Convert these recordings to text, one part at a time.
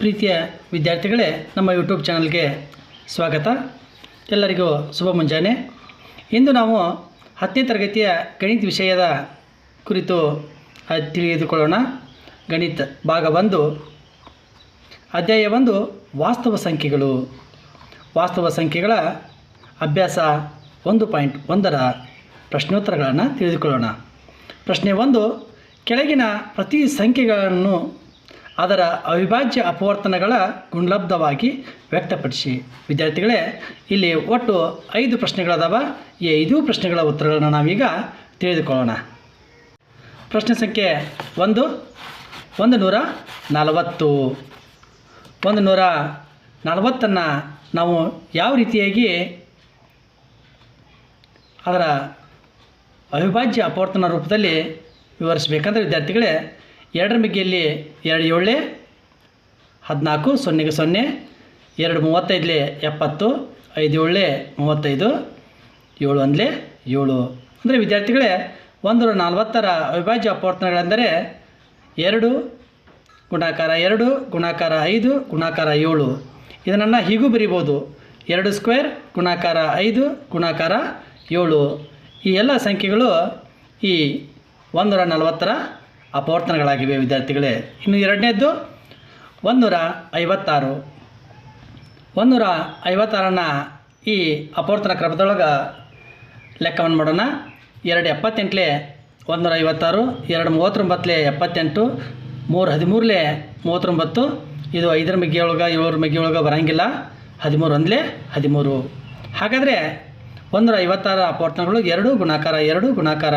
ಪ್ರೀತಿಯ ವಿದ್ಯಾರ್ಥಿಗಳೇ, ನಮ್ಮ ಯೂಟ್ಯೂಬ್ ಚಾನಲ್ಗೆ ಸ್ವಾಗತ. ಎಲ್ಲರಿಗೂ ಶುಭ ಮುಂಜಾನೆ. ಇಂದು ನಾವು ಹತ್ತನೇ ತರಗತಿಯ ಗಣಿತ ವಿಷಯದ ಕುರಿತು ತಿಳಿದುಕೊಳ್ಳೋಣ. ಗಣಿತ ಭಾಗ ಒಂದು, ಅಧ್ಯಾಯ ಒಂದು, ವಾಸ್ತವ ಸಂಖ್ಯೆಗಳು. ವಾಸ್ತವ ಸಂಖ್ಯೆಗಳ ಅಭ್ಯಾಸ ಒಂದು ಪಾಯಿಂಟ್ ಒಂದರ ಪ್ರಶ್ನೋತ್ತರಗಳನ್ನು ತಿಳಿದುಕೊಳ್ಳೋಣ. ಪ್ರಶ್ನೆ ಒಂದು, ಕೆಳಗಿನ ಪ್ರತಿ ಸಂಖ್ಯೆಗಳನ್ನು ಅದರ ಅವಿಭಾಜ್ಯ ಅಪವರ್ತನಗಳ ಗುಣಲಬ್ಧವಾಗಿ ವ್ಯಕ್ತಪಡಿಸಿ. ವಿದ್ಯಾರ್ಥಿಗಳೇ, ಇಲ್ಲಿ ಒಟ್ಟು ಐದು ಪ್ರಶ್ನೆಗಳದಾವ. ಈ ಐದು ಪ್ರಶ್ನೆಗಳ ಉತ್ತರಗಳನ್ನು ನಾವೀಗ ತಿಳಿದುಕೊಳ್ಳೋಣ. ಪ್ರಶ್ನೆ ಸಂಖ್ಯೆ ಒಂದು ಒಂದು ನೂರ ನಲವತ್ತು. ಒಂದು ನೂರ ನಲವತ್ತನ್ನು ನಾವು ಯಾವ ರೀತಿಯಾಗಿ ಅದರ ಅವಿಭಾಜ್ಯ ಅಪವರ್ತನ ರೂಪದಲ್ಲಿ ವಿವರಿಸಬೇಕಂದ್ರೆ ವಿದ್ಯಾರ್ಥಿಗಳೇ ಎರಡರ ಮಿಗಿಯಲ್ಲಿ ಎರಡು ಏಳು, ಹದಿನಾಲ್ಕು, ಸೊನ್ನೆಗೆ ಸೊನ್ನೆ, ಎರಡು ಮೂವತ್ತೈದಲೆ ಎಪ್ಪತ್ತು, ಐದು ಏಳು, ಮೂವತ್ತೈದು, ಏಳು ಒಂದಲೇ ಏಳು. ಅಂದರೆ ವಿದ್ಯಾರ್ಥಿಗಳೇ ಒಂದು ನಲವತ್ತರ ಅವಿಭಾಜ್ಯ ಅಪವರ್ತನಗಳೆಂದರೆ ಎರಡು, ಗುಣಾಕಾರ ಎರಡು, ಗುಣಾಕಾರ ಐದು, ಗುಣಾಕಾರ ಏಳು. ಇದನ್ನು ಹೀಗೂ ಬರಿಬೋದು. ಎರಡು ಸ್ಕ್ವೇರ್, ಗುಣಾಕಾರ ಐದು, ಗುಣಾಕಾರ ಏಳು. ಈ ಎಲ್ಲ ಸಂಖ್ಯೆಗಳು ಈ ಒಂದೂರ ನಲವತ್ತರ ಅಪವರ್ತನಗಳಾಗಿವೆ, ವಿದ್ಯಾರ್ಥಿಗಳೇ. ಇನ್ನು ಎರಡನೇದ್ದು, ಒಂದೂರ ಐವತ್ತಾರು. ಒಂದೂರ ಐವತ್ತಾರನ್ನು ಈ ಅಪವರ್ತನ ಕ್ರಮದೊಳಗೆ ಲೆಕ್ಕವನ್ನು ಮಾಡೋಣ. ಎರಡು ಎಪ್ಪತ್ತೆಂಟಲೇ ಒಂದೂರ ಐವತ್ತಾರು, ಎರಡು ಮೂವತ್ತೊಂಬತ್ತಲೇ ಎಪ್ಪತ್ತೆಂಟು, ಮೂರು ಹದಿಮೂರಲೇ ಮೂವತ್ತೊಂಬತ್ತು. ಇದು ಐದರ ಮಿಗ್ಗಿ ಏಳರ ಮಿಗ್ಗಿ ಒಳಗೆ ಬರೋಂಗಿಲ್ಲ. ಹದಿಮೂರು ಒಂದಲೇ ಹದಿಮೂರು. ಹಾಗಾದರೆ ಒಂದೂರ ಐವತ್ತಾರು ಅಪವರ್ತನಗಳು ಎರಡು ಗುಣಾಕಾರ ಎರಡು ಗುಣಾಕಾರ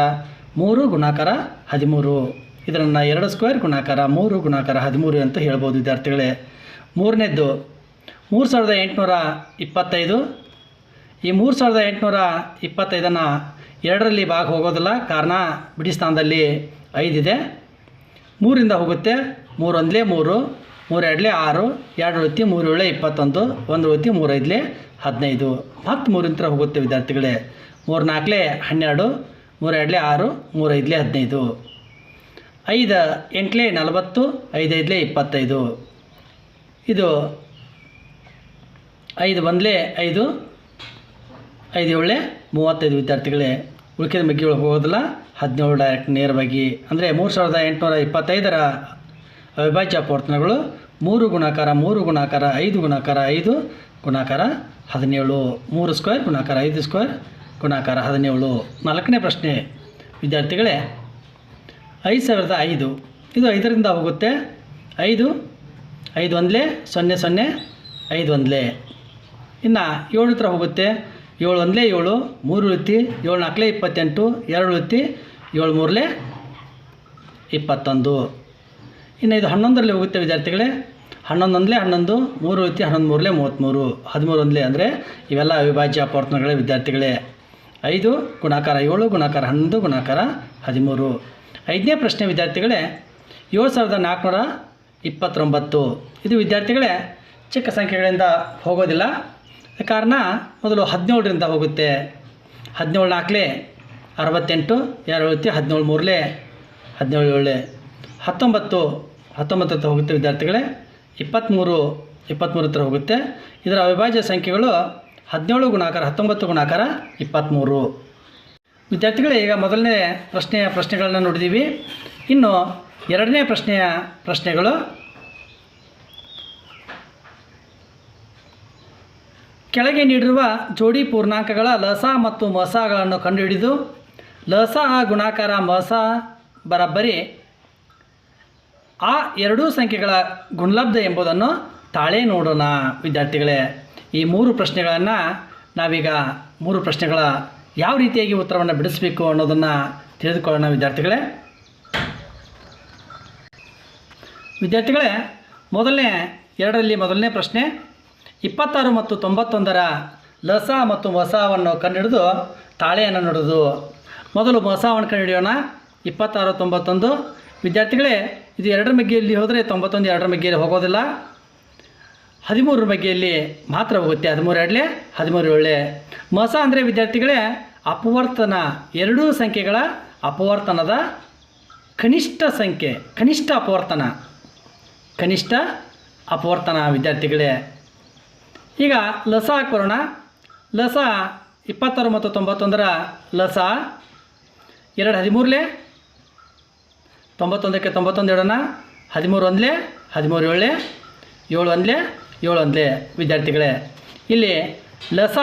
ಮೂರು ಗುಣಾಕಾರ ಹದಿಮೂರು. ಇದನ್ನು ಎರಡು ಸ್ಕ್ವೇರ್ ಗುಣಾಕಾರ, ಮೂರು ಗುಣಾಕಾರ, ಹದಿಮೂರು ಅಂತ ಹೇಳ್ಬೋದು ವಿದ್ಯಾರ್ಥಿಗಳೇ. ಮೂರನೇದ್ದು, ಮೂರು ಸಾವಿರದ ಎಂಟುನೂರ ಇಪ್ಪತ್ತೈದು. ಈ ಮೂರು ಸಾವಿರದ ಎಂಟುನೂರ ಇಪ್ಪತ್ತೈದನ್ನು ಎರಡರಲ್ಲಿ ಭಾಗ ಹೋಗೋದಿಲ್ಲ, ಕಾರಣ ಬಿಡಿ ಸ್ಥಾನದಲ್ಲಿ ಐದಿದೆ ಮೂರಿಂದ ಹೋಗುತ್ತೆ, ಮೂರು ಒಂದಲೇ ಮೂರು ಮೂರು ಎರಡಲೇ ಆರು, ಎರಡು ವೃತ್ತಿ ಮೂರು ಏಳೆ ಇಪ್ಪತ್ತೊಂದು, ಒಂದು ವೃತ್ತಿ ಮೂರು ಐದಲೇ ಹದಿನೈದು. ಮತ್ತು ಮೂರಿಂದ ಹೋಗುತ್ತೆ ವಿದ್ಯಾರ್ಥಿಗಳೇ. ಮೂರು ನಾಲ್ಕಲೇ ಹನ್ನೆರಡು, ಮೂರು ಎರಡಲೇ ಆರು, ಮೂರು ಐದಲೇ ಹದಿನೈದು. ಐದು ಎಂಟಲೇ ನಲವತ್ತು, ಐದು ಐದಲೇ ಇಪ್ಪತ್ತೈದು. ಇದು ಐದು ಒಂದಲೇ ಐದು ಐದು ಏಳೇ ಮೂವತ್ತೈದು ವಿದ್ಯಾರ್ಥಿಗಳೇ. ಉಳಿಕೆದ ಬಗ್ಗೆ ಹೋಗೋದಿಲ್ಲ ಹದಿನೇಳು ಡೈರೆಕ್ಟ್ ನೇರವಾಗಿ. ಅಂದರೆ ಮೂರು ಸಾವಿರದ ಎಂಟುನೂರ ಇಪ್ಪತ್ತೈದರ ಅವಿಭಾಜ್ಯ ಅಪವರ್ತನಗಳು ಮೂರು ಗುಣಾಕಾರ ಮೂರು ಗುಣಾಕಾರ ಐದು ಗುಣಾಕಾರ ಐದು ಗುಣಾಕಾರ ಹದಿನೇಳು. ಮೂರು ಸ್ಕ್ವೇರ್ ಗುಣಾಕಾರ ಐದು ಸ್ಕ್ವೇರ್ ಗುಣಾಕಾರ ಹದಿನೇಳು. ನಾಲ್ಕನೇ ಪ್ರಶ್ನೆ, ವಿದ್ಯಾರ್ಥಿಗಳೇ ಐದು ಸಾವಿರದ ಐದು. ಇದು ಐದರಿಂದ ಹೋಗುತ್ತೆ. ಐದು ಐದು ಒಂದಲೇ, ಸೊನ್ನೆ ಸೊನ್ನೆ, ಐದು ಒಂದಲೇ. ಇನ್ನು ಏಳು ಹತ್ರ ಹೋಗುತ್ತೆ. ಏಳು ಒಂದಲೇ, ಏಳು, ಮೂರು ಉಳಿತಿ ಏಳು ನಾಲ್ಕಲೇ, ಇಪ್ಪತ್ತೆಂಟು, ಎರಡು ಉಳಿತಿ ಏಳು ಮೂರಲೇ, ಇಪ್ಪತ್ತೊಂದು. ಇನ್ನು ಇದು ಹನ್ನೊಂದರಲ್ಲಿ ಹೋಗುತ್ತೆ ವಿದ್ಯಾರ್ಥಿಗಳೇ. ಹನ್ನೊಂದು ಒಂದಲೇ ಹನ್ನೊಂದು, ಮೂರು ಉಳಿತಿ ಹನ್ನೊಂದು ಮೂರಲೇ ಮೂವತ್ತ್ಮೂರು. ಹದಿಮೂರು ಒಂದಲೇ ಅಂದರೆ ಇವೆಲ್ಲ ಅವಿಭಾಜ್ಯ ಅಪವರ್ತನಗಳೇ ವಿದ್ಯಾರ್ಥಿಗಳೇ. ಐದು, ಗುಣಾಕಾರ ಏಳು, ಗುಣಾಕಾರ ಹನ್ನೊಂದು, ಗುಣಾಕಾರ ಹದಿಮೂರು. ಐದನೇ ಪ್ರಶ್ನೆ, ವಿದ್ಯಾರ್ಥಿಗಳೇ, ಏಳು ಸಾವಿರದ ನಾಲ್ಕುನೂರ ಇಪ್ಪತ್ತೊಂಬತ್ತು. ಇದು ವಿದ್ಯಾರ್ಥಿಗಳೇ, ಚಿಕ್ಕ ಸಂಖ್ಯೆಗಳಿಂದ ಹೋಗೋದಿಲ್ಲ. ಕಾರಣ, ಮೊದಲು ಹದಿನೇಳರಿಂದ ಹೋಗುತ್ತೆ. ಹದಿನೇಳು ನಾಲ್ಕಲೇ ಅರವತ್ತೆಂಟು ಎರಡು ಹೋಗುತ್ತೆ ಹದಿನೇಳು ಮೂರಲೇ ಹದಿನೇಳು ಏಳೇ ಹತ್ತೊಂಬತ್ತು ಹತ್ತೊಂಬತ್ತು ಹತ್ರ ಹೋಗುತ್ತೆ ವಿದ್ಯಾರ್ಥಿಗಳೇ. ಇಪ್ಪತ್ತ್ಮೂರು ಇಪ್ಪತ್ತ್ಮೂರು ಹತ್ರ ಹೋಗುತ್ತೆ. ಇದರ ಅವಿಭಾಜ್ಯ ಸಂಖ್ಯೆಗಳು ಹದಿನೇಳು ಗುಣಾಕಾರ, ಹತ್ತೊಂಬತ್ತು ಗುಣಾಕಾರ, ಇಪ್ಪತ್ತ್ಮೂರು. ವಿದ್ಯಾರ್ಥಿಗಳೇ, ಈಗ ಮೊದಲನೇ ಪ್ರಶ್ನೆಯ ಪ್ರಶ್ನೆಗಳನ್ನು ನೋಡಿದ್ದೀವಿ ಇನ್ನು ಎರಡನೇ ಪ್ರಶ್ನೆಯ ಪ್ರಶ್ನೆಗಳು. ಕೆಳಗೆ ನೀಡಿರುವ ಜೋಡಿ ಪೂರ್ಣಾಂಕಗಳ ಲಸ ಮತ್ತು ಮಸಗಳನ್ನು ಕಂಡುಹಿಡಿದು, ಲಸ ಆ ಗುಣಾಕಾರ ಮಸ ಬರಬ್ಬರಿ ಆ ಎರಡೂ ಸಂಖ್ಯೆಗಳ ಗುಣಲಬ್ಧ ಎಂಬುದನ್ನು ತಾಳೆ ನೋಡೋಣ. ವಿದ್ಯಾರ್ಥಿಗಳೇ, ಈ ಮೂರು ಪ್ರಶ್ನೆಗಳನ್ನು ನಾವೀಗ ಮೂರು ಪ್ರಶ್ನೆಗಳ ಯಾವ ರೀತಿಯಾಗಿ ಉತ್ತರವನ್ನು ಬಿಡಿಸಬೇಕು ಅನ್ನೋದನ್ನು ತಿಳಿದುಕೊಳ್ಳೋಣ ವಿದ್ಯಾರ್ಥಿಗಳೇ. ವಿದ್ಯಾರ್ಥಿಗಳೇ, ಮೊದಲನೇ, ಎರಡರಲ್ಲಿ ಮೊದಲನೇ ಪ್ರಶ್ನೆ. ಇಪ್ಪತ್ತಾರು ಮತ್ತು ತೊಂಬತ್ತೊಂದರ ಲಸ ಮತ್ತು ಮಸವನ್ನು ಕಂಡುಹಿಡಿದು ತಾಳೆಯನ್ನು ನೋಡೋದು. ಮೊದಲು ಮಸವನ್ನು ಕಂಡುಹಿಡಿಯೋಣ ಇಪ್ಪತ್ತಾರು, ತೊಂಬತ್ತೊಂದು. ವಿದ್ಯಾರ್ಥಿಗಳೇ, ಇದು ಎರಡರ ಮಗ್ಗೆಯಲ್ಲಿ ಹೋದರೆ ತೊಂಬತ್ತೊಂದು, ಎರಡರ ಮಗ್ಗೆಯಲ್ಲಿ ಹೋಗೋದಿಲ್ಲ. ಹದಿಮೂರರ ಬಗ್ಗೆಯಲ್ಲಿ ಮಾತ್ರ ಹೋಗುತ್ತೆ, ಹದಿಮೂರು ಎರಡಲೇ ಹದಿಮೂರು ಏಳೆ ಮಸ ಅಂದರೆ ವಿದ್ಯಾರ್ಥಿಗಳೇ, ಅಪವರ್ತನ, ಎರಡೂ ಸಂಖ್ಯೆಗಳ ಅಪವರ್ತನದ ಕನಿಷ್ಠ ಸಂಖ್ಯೆ, ಕನಿಷ್ಠ ಅಪವರ್ತನ ಕನಿಷ್ಠ ಅಪವರ್ತನ ವಿದ್ಯಾರ್ಥಿಗಳೇ. ಈಗ ಲಸ ಹಾಕ್ಬರೋಣ. ಲಸ ಇಪ್ಪತ್ತಾರು ಮತ್ತು ತೊಂಬತ್ತೊಂದರ ಲಸ ಎರಡು ಹದಿಮೂರಲೆ ತೊಂಬತ್ತೊಂದಕ್ಕೆ ತೊಂಬತ್ತೊಂದು ಎರಡನ್ನ, ಹದಿಮೂರು ಒಂದಲೇ, ಹದಿಮೂರು ಏಳೆ, ಏಳು ಒಂದಲೇ ಏಳು ವಿದ್ಯಾರ್ಥಿಗಳೇ. ಇಲ್ಲಿ ಲಸ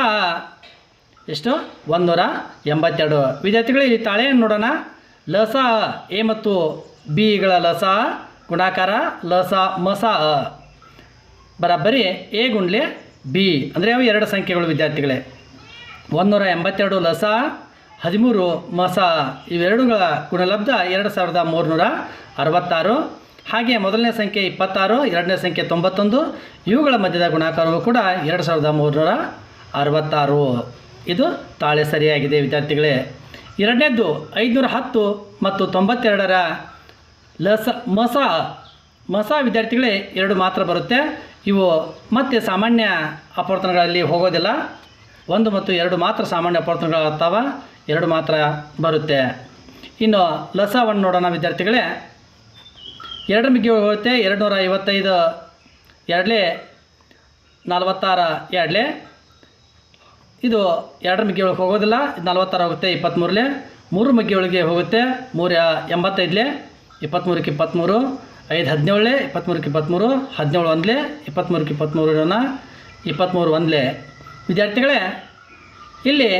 ಎಷ್ಟು? ಒಂದೂರ ಎಂಬತ್ತೆರಡು. ವಿದ್ಯಾರ್ಥಿಗಳೇ, ಇಲ್ಲಿ ತಾಳೆಯನ್ನು ನೋಡೋಣ. ಲಸ ಎ ಮತ್ತು ಬಿಗಳ ಲಸ, ಗುಣಾಕಾರ ಲಸ ಮಸ ಬರಾಬರಿ ಎ ಗುಂಡ್ಲೆ ಬಿ. ಅಂದರೆ ಅವು ಎರಡು ಸಂಖ್ಯೆಗಳು ವಿದ್ಯಾರ್ಥಿಗಳೇ. ಒಂದೂರ ಎಂಬತ್ತೆರಡು ಲಸ, ಹದಿಮೂರು ಮಸ. ಇವೆರಡುಗಳ ಗುಣಲಬ್ಧ ಎರಡು ಸಾವಿರದ ಮೂರುನೂರ ಅರವತ್ತಾರು. ಹಾಗೆ ಮೊದಲನೇ ಸಂಖ್ಯೆ ಇಪ್ಪತ್ತಾರು, ಎರಡನೇ ಸಂಖ್ಯೆ ತೊಂಬತ್ತೊಂದು, ಇವುಗಳ ಮಧ್ಯದ ಗುಣಾಕಾರವು ಕೂಡ ಎರಡು ಸಾವಿರದ ಮೂರುನೂರ ಅರವತ್ತಾರು. ಇದು ತಾಳೆ ಸರಿಯಾಗಿದೆ ವಿದ್ಯಾರ್ಥಿಗಳೇ. ಎರಡನೇದ್ದು ಐದುನೂರ ಹತ್ತು ಮತ್ತು ತೊಂಬತ್ತೆರಡರ ಲಸ, ಮಸ ಮಸ ವಿದ್ಯಾರ್ಥಿಗಳೇ, ಎರಡು ಮಾತ್ರ ಬರುತ್ತೆ. ಇವು ಮತ್ತೆ ಸಾಮಾನ್ಯ ಅಪವರ್ತನಗಳಲ್ಲಿ ಹೋಗೋದಿಲ್ಲ. ಒಂದು ಮತ್ತು ಎರಡು ಮಾತ್ರ ಸಾಮಾನ್ಯ ಅಪವರ್ತನಗಳಾಗ್ತಾವ. ಎರಡು ಮಾತ್ರ ಬರುತ್ತೆ. ಇನ್ನು ಲಸವನ್ನು ನೋಡೋಣ ವಿದ್ಯಾರ್ಥಿಗಳೇ. ಎರಡು ಮಿಗಿ ಹೋಗುತ್ತೆ ಎರಡು ನೂರ ಐವತ್ತೈದು ಎರಡಲೇ ನಲ್ವತ್ತಾರ, ಎರಡಲೇ. ಇದು ಎರಡರ ಮಿಗಿ ಒಳಗೆ ಹೋಗೋದಿಲ್ಲ, ಇದು ನಲ್ವತ್ತಾರು ಹೋಗುತ್ತೆ ಇಪ್ಪತ್ತ್ಮೂರಲೇ ಮೂರು ಮಗ್ಗಿ ಒಳಗೆ ಹೋಗುತ್ತೆ, ಮೂರು ಎಂಬತ್ತೈದಲೇ ಇಪ್ಪತ್ತ್ಮೂರಕ್ಕೆ ಇಪ್ಪತ್ತ್ಮೂರು ಐದು ಹದಿನೇಳಲೇ ಇಪ್ಪತ್ತ್ಮೂರಕ್ಕೆ ಇಪ್ಪತ್ತ್ಮೂರು ಹದಿನೇಳು ಒಂದಲೇ ಇಪ್ಪತ್ತ್ಮೂರಕ್ಕೆ ಇಪ್ಪತ್ತ್ಮೂರು ಇರೋಣ. ಇಪ್ಪತ್ತ್ಮೂರು ಒಂದಲೇ. ವಿದ್ಯಾರ್ಥಿಗಳೇ, ಇಲ್ಲಿ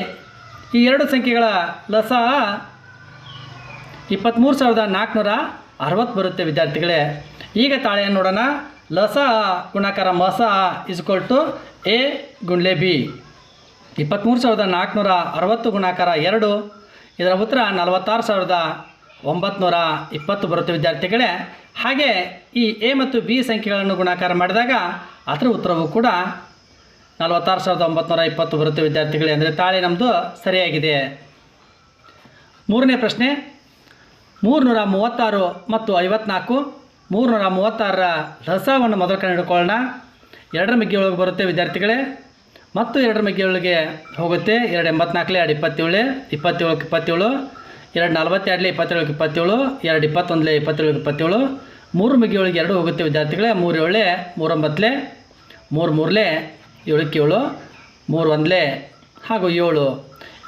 ಈ ಎರಡು ಸಂಖ್ಯೆಗಳ ಲಸ ಇಪ್ಪತ್ತ್ಮೂರು ಸಾವಿರದ ನಾಲ್ಕುನೂರ ಅರವತ್ತು ಬರುತ್ತೆ ವಿದ್ಯಾರ್ಥಿಗಳೇ. ಈಗ ತಾಳೆಯನ್ನು ನೋಡೋಣ. ಲಸ ಗುಣಾಕಾರ ಮಸ ಇಸ್ಕೊಲ್ ಟು ಎ ಗುಂಡ್ಲೆ ಬಿ ಇಪ್ಪತ್ತ್ಮೂರು ಸಾವಿರದ ನಾಲ್ಕುನೂರ ಅರವತ್ತು ಗುಣಾಕಾರ ಎರಡು. ಇದರ ಉತ್ತರ ನಲವತ್ತಾರು ಸಾವಿರದ ಒಂಬತ್ನೂರ ಇಪ್ಪತ್ತು ಬರುತ್ತೆ ವಿದ್ಯಾರ್ಥಿಗಳೇ. ಹಾಗೆ ಈ ಎ ಮತ್ತು ಬಿ ಸಂಖ್ಯೆಗಳನ್ನು ಗುಣಾಕಾರ ಮಾಡಿದಾಗ ಅದರ ಉತ್ತರವು ಕೂಡ ನಲವತ್ತಾರು ಸಾವಿರದ ಒಂಬತ್ನೂರ ಇಪ್ಪತ್ತು ಬರುತ್ತೆ ವಿದ್ಯಾರ್ಥಿಗಳೇ. ಅಂದರೆ ತಾಳೆ ನಮ್ಮದು ಸರಿಯಾಗಿದೆ. ಮೂರನೇ ಪ್ರಶ್ನೆ ಮೂರುನೂರ ಮೂವತ್ತಾರು ಮತ್ತು ಐವತ್ನಾಲ್ಕು ಮೂರುನೂರ ಮೂವತ್ತಾರರ ಲಸವನ್ನು ಮೊದಲು ಕಂಡು ಹಿಡ್ಕೊಳ್ಳೋಣ ಎರಡರ ಒಳಗೆ ಬರುತ್ತೆ ವಿದ್ಯಾರ್ಥಿಗಳೇ. ಮತ್ತು ಎರಡರ ಒಳಗೆ ಹೋಗುತ್ತೆ ಎರಡು ಎಂಬತ್ನಾಲ್ಕಲೆ ಎರಡು ಇಪ್ಪತ್ತೇಳು ಇಪ್ಪತ್ತೇಳಕ್ಕೆ ಇಪ್ಪತ್ತೇಳು, ಎರಡು ನಲವತ್ತೆರಡಲೇ ಇಪ್ಪತ್ತೇಳಕ್ಕೆ ಇಪ್ಪತ್ತೇಳು, ಎರಡು ಇಪ್ಪತ್ತೊಂದಲೇ ಇಪ್ಪತ್ತೇಳಕ್ಕೆ ಇಪ್ಪತ್ತೇಳು. ಮೂರು ಒಳಗೆ ಎರಡು ಹೋಗುತ್ತೆ ವಿದ್ಯಾರ್ಥಿಗಳೇ. ಮೂರು ಏಳೆ ಮೂರೊಂಬತ್ತಲೆ ಮೂರು ಮೂರಲೆ ಏಳಕ್ಕೆ ಏಳು, ಮೂರು ಒಂದಲೆ ಹಾಗೂ ಏಳು.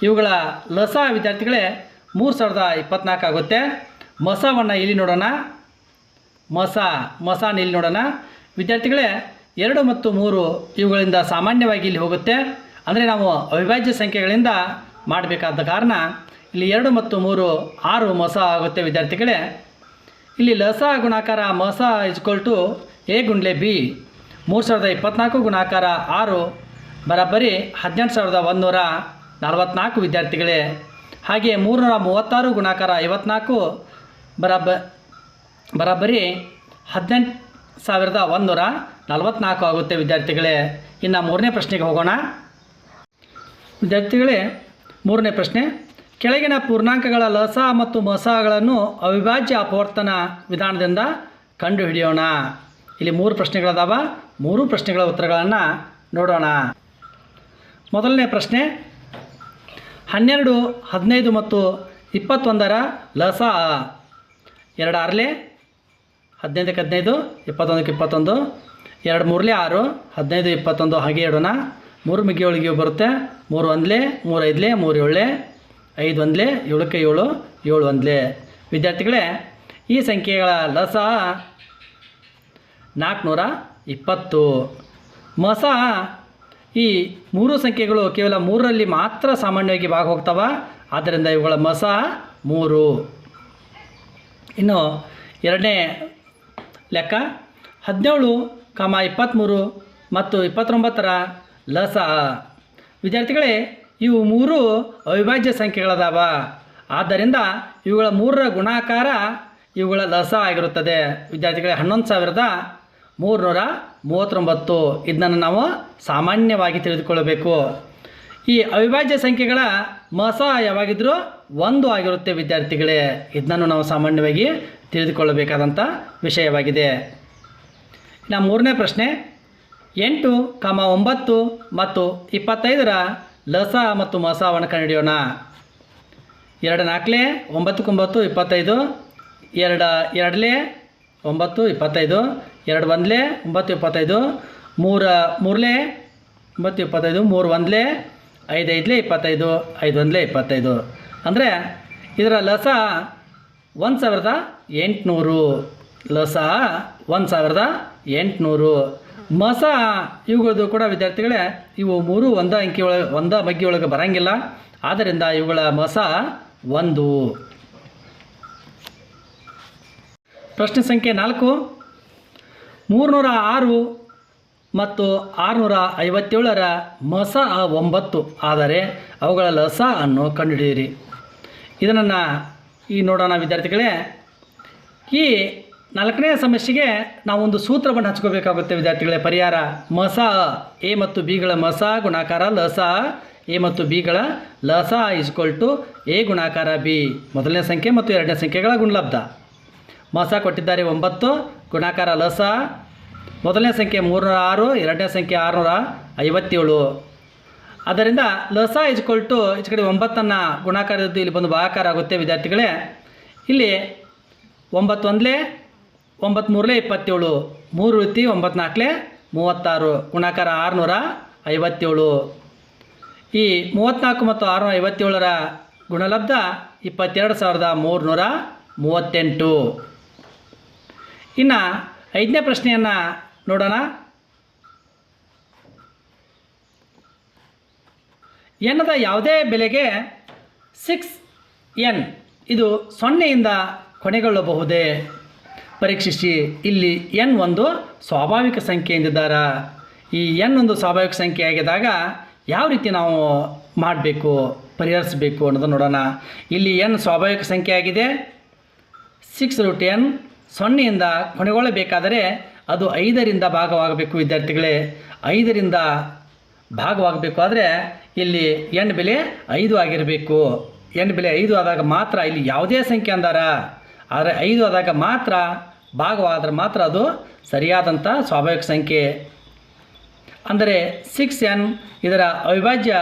ಇವುಗಳ ಲಸ ವಿದ್ಯಾರ್ಥಿಗಳೇ ಮೂರು ಸಾವಿರದ ಇಪ್ಪತ್ನಾಲ್ಕು ಆಗುತ್ತೆ. ಮಸವನ್ನು ಇಲ್ಲಿ ನೋಡೋಣ? ಮಸ, ಮಸಾನ ಇಲ್ಲಿ ನೋಡೋಣ? ವಿದ್ಯಾರ್ಥಿಗಳೇ, ಎರಡು ಮತ್ತು ಮೂರು ಇವುಗಳಿಂದ ಸಾಮಾನ್ಯವಾಗಿ ಇಲ್ಲಿ ಹೋಗುತ್ತೆ. ಅಂದರೆ ನಾವು ಅವಿಭಾಜ್ಯ ಸಂಖ್ಯೆಗಳಿಂದ ಮಾಡಬೇಕಾದ ಕಾರಣ ಇಲ್ಲಿ ಎರಡು ಮತ್ತು ಮೂರು, ಆರು ಮಸ ಆಗುತ್ತೆ ವಿದ್ಯಾರ್ಥಿಗಳೇ. ಇಲ್ಲಿ ಲಸ ಗುಣಾಕಾರ ಮಸ ಇಸ್ಕೊಲ್ ಟು ಎ ಗುಂಡ್ಲೆ ಬಿ ಮೂರು ಸಾವಿರದ ಇಪ್ಪತ್ನಾಲ್ಕು ಗುಣಾಕಾರ ಆರು. ಬರೋಬ್ಬರಿ ಹದಿನೆಂಟು ಸಾವಿರದ ಒಂದುನೂರ ನಲವತ್ತ್ನಾಲ್ಕು ವಿದ್ಯಾರ್ಥಿಗಳೇ. ಹಾಗೆ ಮೂರುನೂರ ಮೂವತ್ತಾರು ಗುಣಾಕಾರ ಐವತ್ನಾಲ್ಕು ಬರಬ, ಬರಾಬರಿ ಹದಿನೆಂಟು ಸಾವಿರದ ಒಂದುನೂರ ನಲವತ್ತ್ನಾಲ್ಕು ಆಗುತ್ತೆ ವಿದ್ಯಾರ್ಥಿಗಳೇ. ಇನ್ನು ಮೂರನೇ ಪ್ರಶ್ನೆಗೆ ಹೋಗೋಣ. ವಿದ್ಯಾರ್ಥಿಗಳೇ, ಮೂರನೇ ಪ್ರಶ್ನೆ. ಕೆಳಗಿನ ಪೂರ್ಣಾಂಕಗಳ ಲಸ ಮತ್ತು ಮಸಗಳನ್ನು ಅವಿಭಾಜ್ಯ ಅಪವರ್ತನ ವಿಧಾನದಿಂದ ಕಂಡುಹಿಡಿಯೋಣ. ಇಲ್ಲಿ ಮೂರು ಪ್ರಶ್ನೆಗಳದಾವ. ಮೂರು ಪ್ರಶ್ನೆಗಳ ಉತ್ತರಗಳನ್ನು ನೋಡೋಣ. ಮೊದಲನೇ ಪ್ರಶ್ನೆ. ಹನ್ನೆರಡು, ಹದಿನೈದು ಮತ್ತು ಇಪ್ಪತ್ತೊಂದರ ಲಸ. ಎರಡು ಆರಲೆ, ಹದಿನೈದಕ್ಕೆ ಹದಿನೈದು, ಇಪ್ಪತ್ತೊಂದಕ್ಕೆ ಇಪ್ಪತ್ತೊಂದು. ಎರಡು ಮೂರಲೆ ಆರು, ಹದಿನೈದು, ಇಪ್ಪತ್ತೊಂದು, ಹಾಗೆ ಇಡೋಣ ಮೂರು ಮಿಗಿ ಒಳಗೆ ಬರುತ್ತೆ. ಮೂರು ಒಂದಲೆ, ಮೂರು ಐದಲೆ, ಮೂರು ಏಳೆ ಐದು ಒಂದಲೆ, ಏಳಕ್ಕೆ ಏಳು ಏಳು ಒಂದಲೆ. ವಿದ್ಯಾರ್ಥಿಗಳೇ, ಈ ಸಂಖ್ಯೆಗಳ ಲಸ ನಾಲ್ಕುನೂರ ಇಪ್ಪತ್ತು. ಮಸ ಈ ಮೂರು ಸಂಖ್ಯೆಗಳು ಕೇವಲ ಮೂರರಲ್ಲಿ ಮಾತ್ರ ಸಾಮಾನ್ಯವಾಗಿ ಭಾಗ ಹೋಗ್ತಾವ ಆದ್ದರಿಂದ ಇವುಗಳ ಮಸ ಮೂರು. ಇನ್ನು ಎರಡನೇ ಲೆಕ್ಕ, ಹದಿನೇಳು, ಕಾಮ ಇಪ್ಪತ್ತ್ಮೂರು ಮತ್ತು ಇಪ್ಪತ್ತೊಂಬತ್ತರ ಲಸ. ವಿದ್ಯಾರ್ಥಿಗಳೇ, ಇವು ಮೂರು ಅವಿಭಾಜ್ಯ ಸಂಖ್ಯೆಗಳದಾವ. ಆದ್ದರಿಂದ ಇವುಗಳ ಮೂರರ ಗುಣಾಕಾರ ಇವುಗಳ ಲಸ ಆಗಿರುತ್ತದೆ. ವಿದ್ಯಾರ್ಥಿಗಳೇ, ಹನ್ನೊಂದು ಸಾವಿರದ ಮೂರುನೂರ ಮೂವತ್ತೊಂಬತ್ತು. ಇದನ್ನು ನಾವು ಸಾಮಾನ್ಯವಾಗಿ ತಿಳಿದುಕೊಳ್ಳಬೇಕು. ಈ ಅವಿಭಾಜ್ಯ ಸಂಖ್ಯೆಗಳ ಮಸ ಯಾವಾಗಿದ್ರೂ ಒಂದು ಆಗಿರುತ್ತೆ ವಿದ್ಯಾರ್ಥಿಗಳೇ. ಇದನ್ನು ನಾವು ಸಾಮಾನ್ಯವಾಗಿ ತಿಳಿದುಕೊಳ್ಳಬೇಕಾದಂಥ ವಿಷಯವಾಗಿದೆ. ಇನ್ನು ಮೂರನೇ ಪ್ರಶ್ನೆ. ಎಂಟು ಕಾಮ ಒಂಬತ್ತು ಮತ್ತು ಇಪ್ಪತ್ತೈದರ ಲಸ ಮತ್ತು ಮಸವನ್ನು ಕಂಡುಹಿಡಿಯೋಣ. ಎರಡು ನಾಲ್ಕಲೇ ಒಂಬತ್ತಕ್ಕೊಂಬತ್ತು, ಇಪ್ಪತ್ತೈದು. ಎರಡು ಎರಡಲೇ ಒಂಬತ್ತು, ಇಪ್ಪತ್ತೈದು. ಎರಡು ಒಂದಲೇ ಒಂಬತ್ತು ಇಪ್ಪತ್ತೈದು ಮೂರ ಮೂರಲೇ ಒಂಬತ್ತು ಇಪ್ಪತ್ತೈದು ಮೂರು ಒಂದಲೇ ಐದು ಐದಲೇ ಇಪ್ಪತ್ತೈದು, ಐದು ಒಂದಲೇ ಇಪ್ಪತ್ತೈದು. ಅಂದರೆ ಇದರ ಲಸ ಒಂದು ಸಾವಿರದ ಎಂಟುನೂರು. ಲಸ ಒಂದು ಸಾವಿರದ ಎಂಟುನೂರು. ಮಸ ಇವುಗಳದ್ದು ಕೂಡ ವಿದ್ಯಾರ್ಥಿಗಳೇ, ಇವು ಮೂರು ಒಂದ ಅಂಕಿ ಒಳಗೆ, ಒಂದ ಬಗ್ಗೆ ಒಳಗೆ ಬರೋಂಗಿಲ್ಲ. ಆದ್ದರಿಂದ ಇವುಗಳ ಮಸ ಒಂದು. ಪ್ರಶ್ನೆ ಸಂಖ್ಯೆ ನಾಲ್ಕು. ಮೂರುನೂರ ಆರು ಮತ್ತು ಆರುನೂರ ಐವತ್ತೇಳರ ಮಸ ಒಂಬತ್ತು. ಆದರೆ ಅವುಗಳ ಲಸ ಅನ್ನು ಕಂಡುಹಿಡಿಯಿರಿ. ಇದನ್ನು ಈ ನೋಡೋಣ ವಿದ್ಯಾರ್ಥಿಗಳೇ. ಈ ನಾಲ್ಕನೇ ಸಮಸ್ಯೆಗೆ ನಾವೊಂದು ಸೂತ್ರವನ್ನು ಹಚ್ಕೋಬೇಕಾಗುತ್ತೆ ವಿದ್ಯಾರ್ಥಿಗಳೇ. ಪರಿಹಾರ ಮಸ ಎ ಮತ್ತು ಬಿಗಳ ಮಸ ಗುಣಾಕಾರ ಲಸ ಎ ಮತ್ತು ಬಿಗಳ ಲಸ ಇಸ್ಕೊಲ್ ಟು ಎ ಗುಣಾಕಾರ ಬಿ. ಮೊದಲನೇ ಸಂಖ್ಯೆ ಮತ್ತು ಎರಡನೇ ಸಂಖ್ಯೆಗಳ ಗುಣಲಬ್ಧ. ಮಸ ಕೊಟ್ಟಿದ್ದಾರೆ ಒಂಬತ್ತು, ಗುಣಾಕಾರ ಲಸ ಮೊದಲನೇ ಸಂಖ್ಯೆ ಮೂರುನೂರ ಆರು ಎರಡನೇ ಸಂಖ್ಯೆ ಆರುನೂರ ಐವತ್ತೇಳು. ಆದ್ದರಿಂದ ಲಸ ಇಸ್ಕೊಲ್ ಟು ಈಚೆ ಕಡೆ ಒಂಬತ್ತನ್ನು ಗುಣಾಕಾರದ್ದು ಇಲ್ಲಿ ಬಂದು ಭಾಗಾಕಾರ ಆಗುತ್ತೆ, ವಿದ್ಯಾರ್ಥಿಗಳೇ. ಇಲ್ಲಿ ಒಂಬತ್ತೊಂದಲೇ ಒಂಬತ್ತ್ಮೂರಲೇ ಒಂಬತ್ತು ಮೂರಲೇ ಇಪ್ಪತ್ತೇಳು, ಮೂರು ರೀತಿ ಒಂಬತ್ನಾಲ್ಕಲೇ ಮೂವತ್ತಾರು, ಗುಣಾಕಾರ ಆರುನೂರ ಐವತ್ತೇಳು. ಈ ಮೂವತ್ತ್ನಾಲ್ಕು ಮತ್ತು ಆರುನೂರ ಐವತ್ತೇಳರ ಗುಣಲಬ್ಧ ಇಪ್ಪತ್ತೆರಡು ಸಾವಿರದ ಮೂರುನೂರ ಮೂವತ್ತೆಂಟು. ಇನ್ನು ಐದನೇ ಪ್ರಶ್ನೆಯನ್ನು ನೋಡೋಣ. ಎನ್ನದ ಯಾವುದೇ ಬೆಲೆಗೆ ಸಿಕ್ಸ್ ಎನ್ ಇದು ಸೊನ್ನೆಯಿಂದ ಕೊನೆಗೊಳ್ಳಬಹುದೇ? ಪರೀಕ್ಷಿಸಿ. ಇಲ್ಲಿ ಎನ್ ಒಂದು ಸ್ವಾಭಾವಿಕ ಸಂಖ್ಯೆ ಎಂದಿದ್ದಾರ ಈ ಎನ್ ಒಂದು ಸ್ವಾಭಾವಿಕ ಸಂಖ್ಯೆ ಆಗಿದಾಗ ಯಾವ ರೀತಿ ನಾವು ಮಾಡಬೇಕು, ಪರಿಹರಿಸಬೇಕು ಅನ್ನೋದನ್ನು ನೋಡೋಣ. ಇಲ್ಲಿ ಎನ್ ಸ್ವಾಭಾವಿಕ ಸಂಖ್ಯೆ ಆಗಿದೆ. ಸಿಕ್ಸ್ ರೂಟ್ ಎನ್ ಸೊನ್ನೆಯಿಂದ ಕೊನೆಗೊಳ್ಳಬೇಕಾದರೆ ಅದು ಐದರಿಂದ ಭಾಗವಾಗಬೇಕು, ವಿದ್ಯಾರ್ಥಿಗಳೇ. ಐದರಿಂದ ಭಾಗವಾಗಬೇಕು ಆದರೆ ಇಲ್ಲಿ ಎನ್ ಬೆಲೆ ಐದು ಆಗಿರಬೇಕು. ಎನ್ ಬೆಲೆ ಐದು ಆದಾಗ ಮಾತ್ರ ಇಲ್ಲಿ ಯಾವುದೇ ಸಂಖ್ಯೆ ಅಂದಾರ. ಆದರೆ ಐದು ಆದಾಗ ಮಾತ್ರ ಭಾಗವಾದರೆ ಮಾತ್ರ ಅದು ಸರಿಯಾದಂಥ ಸ್ವಾಭಾವಿಕ ಸಂಖ್ಯೆ. ಅಂದರೆ ಸಿಕ್ಸ್ ಎನ್ ಇದರ ಅವಿಭಾಜ್ಯ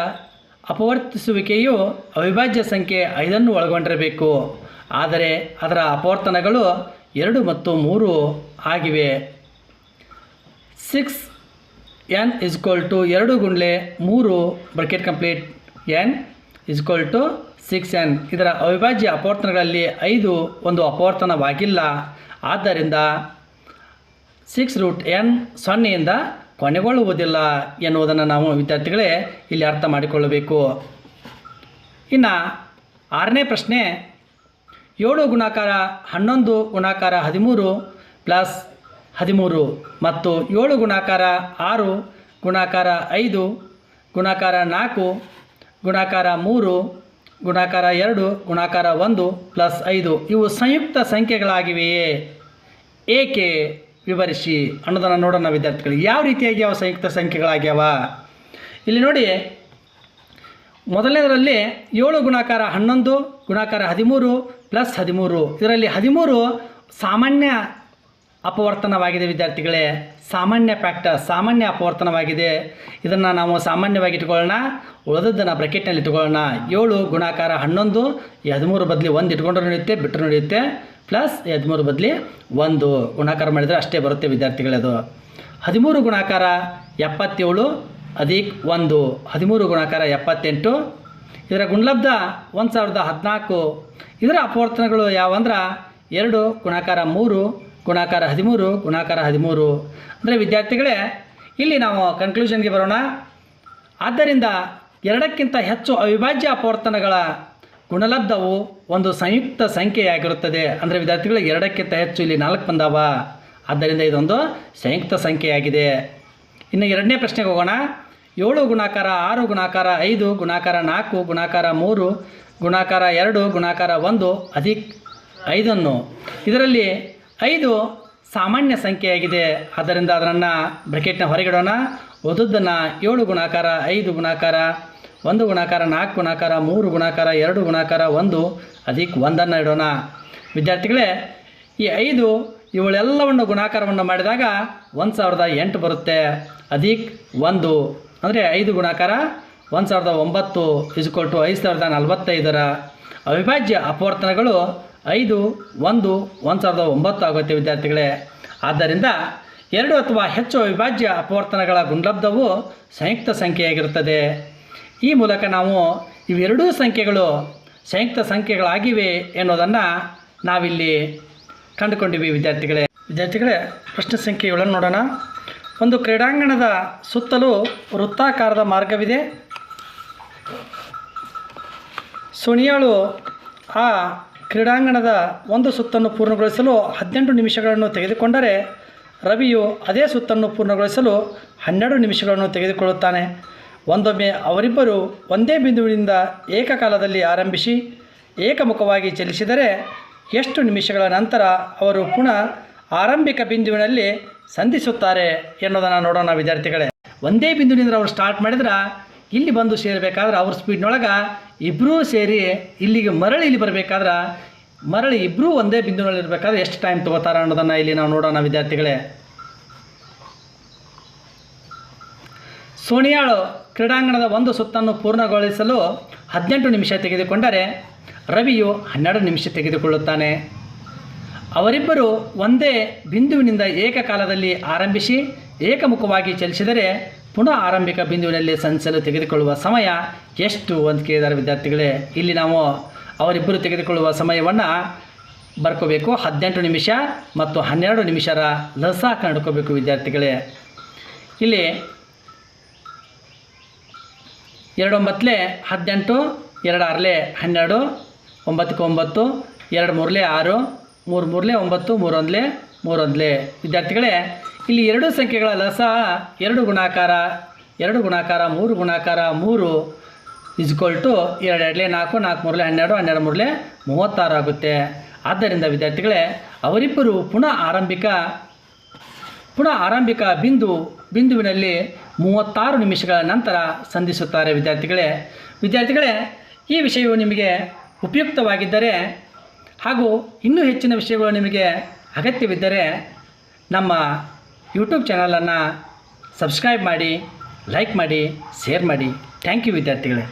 ಅಪವರ್ತಿಸುವಿಕೆಯು ಅವಿಭಾಜ್ಯ ಸಂಖ್ಯೆ ಐದನ್ನು ಒಳಗೊಂಡಿರಬೇಕು. ಆದರೆ ಅದರ ಅಪವರ್ತನಗಳು ಎರಡು ಮತ್ತು ಮೂರು ಆಗಿವೆ. ಸಿಕ್ಸ್ ಎನ್ ಇಸ್ಕ್ವಲ್ ಟು ಎರಡು ಗುಂಡ್ಲೆ ಮೂರು bracket complete N is equal to six N ಇದರ ಅವಿಭಾಜ್ಯ ಅಪವರ್ತನಗಳಲ್ಲಿ ಐದು ಒಂದು ಅಪವರ್ತನವಾಗಿಲ್ಲ. ಆದ್ದರಿಂದ ಸಿಕ್ಸ್ ರೂಟ್ ಎನ್ ಸೊನ್ನೆಯಿಂದ ಕೊನೆಗೊಳ್ಳುವುದಿಲ್ಲ ಎನ್ನುವುದನ್ನು ನಾವು ವಿದ್ಯಾರ್ಥಿಗಳೇ ಇಲ್ಲಿ ಅರ್ಥ ಮಾಡಿಕೊಳ್ಳಬೇಕು. ಇನ್ನು ಆರನೇ ಪ್ರಶ್ನೆ, ಏಳು ಗುಣಾಕಾರ ಹನ್ನೊಂದು ಗುಣಾಕಾರ ಹದಿಮೂರು ಪ್ಲಸ್ ಹದಿಮೂರು ಮತ್ತು ಏಳು ಗುಣಾಕಾರ ಆರು, ಗುಣಾಕಾರ ಐದು, ಗುಣಾಕಾರ ನಾಲ್ಕು, ಗುಣಾಕಾರ ಮೂರು, ಗುಣಾಕಾರ ಎರಡು, ಗುಣಾಕಾರ ಒಂದು ಪ್ಲಸ್ ಐದು. ಇವು ಸಂಯುಕ್ತ ಸಂಖ್ಯೆಗಳಾಗಿವೆಯೇ? ಏಕೆ? ವಿವರಿಸಿ. ಅನ್ನೋದನ್ನು ನೋಡೋಣ ವಿದ್ಯಾರ್ಥಿಗಳಿಗೆ ಯಾವ ರೀತಿಯಾಗಿ ಅವು ಸಂಯುಕ್ತ ಸಂಖ್ಯೆಗಳಾಗ್ಯಾವ? ಇಲ್ಲಿ ನೋಡಿ, ಮೊದಲನೇದರಲ್ಲಿ ಏಳು ಗುಣಾಕಾರ ಹನ್ನೊಂದು, ಗುಣಾಕಾರ ಹದಿಮೂರು ಪ್ಲಸ್ ಹದಿಮೂರು. ಇದರಲ್ಲಿ ಹದಿಮೂರು ಸಾಮಾನ್ಯ ಅಪವರ್ತನವಾಗಿದೆ, ವಿದ್ಯಾರ್ಥಿಗಳೇ. ಸಾಮಾನ್ಯ ಫ್ಯಾಕ್ಟರ್, ಸಾಮಾನ್ಯ ಅಪವರ್ತನವಾಗಿದೆ. ಇದನ್ನು ನಾವು ಸಾಮಾನ್ಯವಾಗಿ ಇಟ್ಕೊಳ್ಳೋಣ ಉಳಿದದ್ದನ್ನು ಬ್ರಕೆಟ್ನಲ್ಲಿ ಇಟ್ಕೊಳ್ಳೋಣ ಏಳು ಗುಣಾಕಾರ ಹನ್ನೊಂದು ಹದಿಮೂರು ಬದಲಿ ಒಂದು ಇಟ್ಕೊಂಡ್ರೆ ನಡೆಯುತ್ತೆ ಬಿಟ್ಟರು ನಡೆಯುತ್ತೆ. ಪ್ಲಸ್ ಹದಿಮೂರು ಬದಲಿ ಒಂದು. ಗುಣಾಕಾರ ಮಾಡಿದರೆ ಅಷ್ಟೇ ಬರುತ್ತೆ ವಿದ್ಯಾರ್ಥಿಗಳದು ಹದಿಮೂರು ಗುಣಾಕಾರ ಎಪ್ಪತ್ತೇಳು, ಅಧಿಕ್ ಒಂದು. ಹದಿಮೂರು ಗುಣಾಕಾರ ಎಪ್ಪತ್ತೆಂಟು. ಇದರ ಗುಣಲಬ್ಧ ಒಂದು ಸಾವಿರದ ಹದಿನಾಲ್ಕು. ಇದರ ಅಪವರ್ತನಗಳು ಯಾವಂದ್ರೆ? ಎರಡು ಗುಣಾಕಾರ ಮೂರು ಗುಣಾಕಾರ ಹದಿಮೂರು ಗುಣಾಕಾರ ಹದಿಮೂರು. ಅಂದರೆ ವಿದ್ಯಾರ್ಥಿಗಳೇ, ಇಲ್ಲಿ ನಾವು ಕನ್ಕ್ಲೂಷನ್ಗೆ ಬರೋಣ. ಆದ್ದರಿಂದ ಎರಡಕ್ಕಿಂತ ಹೆಚ್ಚು ಅವಿಭಾಜ್ಯ ಅಪವರ್ತನಗಳ ಗುಣಲಬ್ಧವು ಒಂದು ಸಂಯುಕ್ತ ಸಂಖ್ಯೆಯಾಗಿರುತ್ತದೆ. ಅಂದರೆ ವಿದ್ಯಾರ್ಥಿಗಳು ಎರಡಕ್ಕಿಂತ ಹೆಚ್ಚು ಇಲ್ಲಿ ನಾಲ್ಕು ಬಂದಾವ. ಆದ್ದರಿಂದ ಇದೊಂದು ಸಂಯುಕ್ತ ಸಂಖ್ಯೆಯಾಗಿದೆ. ಇನ್ನು ಎರಡನೇ ಪ್ರಶ್ನೆಗೆ ಹೋಗೋಣ. ಏಳು ಗುಣಾಕಾರ ಆರು, ಗುಣಾಕಾರ ಐದು, ಗುಣಾಕಾರ ನಾಲ್ಕು, ಗುಣಾಕಾರ ಮೂರು, ಗುಣಾಕಾರ ಎರಡು, ಗುಣಾಕಾರ ಒಂದು, ಅಧಿಕ್ ಐದನ್ನು. ಇದರಲ್ಲಿ ಐದು ಸಾಮಾನ್ಯ ಸಂಖ್ಯೆಯಾಗಿದೆ. ಆದ್ದರಿಂದ ಅದನ್ನು ಬ್ರಕೆಟ್ನ ಹೊರಗಿಡೋಣ. ಓದದ್ದನ್ನು ಏಳು ಗುಣಾಕಾರ, ಐದು ಗುಣಾಕಾರ, ಒಂದು ಗುಣಾಕಾರ, ನಾಲ್ಕು ಗುಣಾಕಾರ, ಮೂರು ಗುಣಾಕಾರ, ಎರಡು ಗುಣಾಕಾರ, ಒಂದು ಅದಕ್ಕೆ ಒಂದನ್ನು ಇಡೋಣ. ವಿದ್ಯಾರ್ಥಿಗಳೇ, ಈ ಐದು ಇವುಗಳೆಲ್ಲವನ್ನು ಗುಣಾಕಾರವನ್ನು ಮಾಡಿದಾಗ ಒಂದು ಸಾವಿರದ ಎಂಟು ಬರುತ್ತೆ. ಅಧಿಕ್ ಒಂದು. ಅಂದರೆ ಐದು ಗುಣಾಕಾರ, ಒಂದು ಸಾವಿರದ ಒಂಬತ್ತು ಇಸ್ಕೊಟ್ಟು ಐದು ಸಾವಿರದ ನಲವತ್ತೈದರ ಅವಿಭಾಜ್ಯ ಅಪವರ್ತನಗಳು ಐದು, ಒಂದು ಒಂದು ಸಾವಿರದ ಒಂಬತ್ತು ಆಗುತ್ತೆ ವಿದ್ಯಾರ್ಥಿಗಳೇ. ಆದ್ದರಿಂದ ಎರಡು ಅಥವಾ ಹೆಚ್ಚು ಅವಿಭಾಜ್ಯ ಅಪವರ್ತನಗಳ ಗುಣಲಬ್ಧವು ಸಂಯುಕ್ತ ಸಂಖ್ಯೆಯಾಗಿರುತ್ತದೆ. ಈ ಮೂಲಕ ನಾವು ಇವೆರಡೂ ಸಂಖ್ಯೆಗಳು ಸಂಯುಕ್ತ ಸಂಖ್ಯೆಗಳಾಗಿವೆ ಎನ್ನುವುದನ್ನು ನಾವಿಲ್ಲಿ ಕಂಡುಕೊಂಡಿವಿ ವಿದ್ಯಾರ್ಥಿಗಳೇ. ವಿದ್ಯಾರ್ಥಿಗಳೇ, ಪ್ರಶ್ನೆ ಸಂಖ್ಯೆ ಏಳನ್ನು ನೋಡೋಣ. ಒಂದು ಕ್ರೀಡಾಂಗಣದ ಸುತ್ತಲೂ ವೃತ್ತಾಕಾರದ ಮಾರ್ಗವಿದೆ. ಸುಣಿಯಾಳು ಆ ಕ್ರೀಡಾಂಗಣದ ಒಂದು ಸುತ್ತನ್ನು ಪೂರ್ಣಗೊಳಿಸಲು ಹದಿನೆಂಟು ನಿಮಿಷಗಳನ್ನು ತೆಗೆದುಕೊಂಡರೆ ರವಿಯು ಅದೇ ಸುತ್ತನ್ನು ಪೂರ್ಣಗೊಳಿಸಲು ಹನ್ನೆರಡು ನಿಮಿಷಗಳನ್ನು ತೆಗೆದುಕೊಳ್ಳುತ್ತಾನೆ. ಒಂದೊಮ್ಮೆ ಅವರಿಬ್ಬರು ಒಂದೇ ಬಿಂದುವಿನಿಂದ ಏಕಕಾಲದಲ್ಲಿ ಆರಂಭಿಸಿ ಏಕಮುಖವಾಗಿ ಚಲಿಸಿದರೆ ಎಷ್ಟು ನಿಮಿಷಗಳ ನಂತರ ಅವರು ಪುನಃ ಆರಂಭಿಕ ಬಿಂದುವಿನಲ್ಲಿ ಸಂಧಿಸುತ್ತಾರೆ ಎನ್ನುವುದನ್ನು ನೋಡೋಣ, ವಿದ್ಯಾರ್ಥಿಗಳೇ. ಒಂದೇ ಬಿಂದುವಿನಿಂದ ಅವರು ಸ್ಟಾರ್ಟ್ ಮಾಡಿದ್ರೆ ಇಲ್ಲಿ ಬಂದು ಸೇರಬೇಕಾದ್ರೆ ಅವ್ರ ಸ್ಪೀಡ್ನೊಳಗೆ ಇಬ್ಬರೂ ಸೇರಿ ಇಲ್ಲಿಗೆ ಮರಳಿ ಇಲ್ಲಿ ಬರಬೇಕಾದ್ರೆ ಮರಳಿ ಇಬ್ಬರೂ ಒಂದೇ ಬಿಂದುನಲ್ಲಿ ಇರಬೇಕಾದ್ರೆ ಎಷ್ಟು ಟೈಮ್ ತೊಗೋತಾರೆ ಅನ್ನೋದನ್ನು ಇಲ್ಲಿ ನಾವು ನೋಡೋಣ ವಿದ್ಯಾರ್ಥಿಗಳೇ. ಸೋಣಿಯಾಳು ಕ್ರೀಡಾಂಗಣದ ಒಂದು ಸುತ್ತನ್ನು ಪೂರ್ಣಗೊಳಿಸಲು ಹದಿನೆಂಟು ನಿಮಿಷ ತೆಗೆದುಕೊಂಡರೆ ರವಿಯು ಹನ್ನೆರಡು ನಿಮಿಷ ತೆಗೆದುಕೊಳ್ಳುತ್ತಾನೆ. ಅವರಿಬ್ಬರು ಒಂದೇ ಬಿಂದುವಿನಿಂದ ಏಕಕಾಲದಲ್ಲಿ ಆರಂಭಿಸಿ ಏಕಮುಖವಾಗಿ ಚಲಿಸಿದರೆ ಪುನಃ ಆರಂಭಿಕ ಬಿಂದುವಿನಲ್ಲಿ ಸಂಚಲು ತೆಗೆದುಕೊಳ್ಳುವ ಸಮಯ ಎಷ್ಟು ಅಂತ ಕೇಳಿದ್ದಾರೆ ವಿದ್ಯಾರ್ಥಿಗಳೇ. ಇಲ್ಲಿ ನಾವು ಅವರಿಬ್ಬರು ತೆಗೆದುಕೊಳ್ಳುವ ಸಮಯವನ್ನು ಬರ್ಕೋಬೇಕು. ಹದಿನೆಂಟು ನಿಮಿಷ ಮತ್ತು ಹನ್ನೆರಡು ನಿಮಿಷರ ಲಸ ಕಂಡುಕೋಬೇಕು ವಿದ್ಯಾರ್ಥಿಗಳೇ. ಇಲ್ಲಿ ಎರಡು ಒಂಬತ್ತಲೆ ಹದಿನೆಂಟು ಎರಡು ಆರಲೆ ಹನ್ನೆರಡು, ಒಂಬತ್ತಕ್ಕೆ ಒಂಬತ್ತು ಎರಡು ಮೂರಲೆ ಆರು ಮೂರು ಮೂರಲೆ ಒಂಬತ್ತು, ಮೂರೊಂದಲೆ ಮೂರೊಂದಲೆ. ವಿದ್ಯಾರ್ಥಿಗಳೇ ಇಲ್ಲಿ ಎರಡು ಸಂಖ್ಯೆಗಳ ಲಸ ಎರಡು ಗುಣಾಕಾರ ಎರಡು ಗುಣಾಕಾರ, ಮೂರು ಗುಣಾಕಾರ, ಮೂರು ಇಸ್ಕೊಲ್ ಟು ಎರಡು, ಎರಡಲೆ ನಾಲ್ಕು ನಾಲ್ಕು ಮೂರಲೆ ಹನ್ನೆರಡು ಹನ್ನೆರಡು ಮೂರಲೆ ಮೂವತ್ತಾರು ಆಗುತ್ತೆ. ಆದ್ದರಿಂದ ವಿದ್ಯಾರ್ಥಿಗಳೇ, ಅವರಿಬ್ಬರು ಪುನಃ ಆರಂಭಿಕ ಪುನಃ ಆರಂಭಿಕ ಬಿಂದು, ಬಿಂದುವಿನಲ್ಲಿ ಮೂವತ್ತಾರು ನಿಮಿಷಗಳ ನಂತರ ಸಂಧಿಸುತ್ತಾರೆ ವಿದ್ಯಾರ್ಥಿಗಳೇ. ವಿದ್ಯಾರ್ಥಿಗಳೇ, ಈ ವಿಷಯವು ನಿಮಗೆ ಉಪಯುಕ್ತವಾಗಿದ್ದರೆ ಹಾಗೂ ಇನ್ನೂ ಹೆಚ್ಚಿನ ವಿಷಯಗಳು ನಿಮಗೆ ಅಗತ್ಯವಿದ್ದರೆ ನಮ್ಮ ಯೂಟ್ಯೂಬ್ ಚಾನಲನ್ನು ಸಬ್ಸ್ಕ್ರೈಬ್ ಮಾಡಿ ಲೈಕ್ ಮಾಡಿ ಶೇರ್ ಮಾಡಿ. ಥ್ಯಾಂಕ್ ಯು ವಿದ್ಯಾರ್ಥಿಗಳೇ.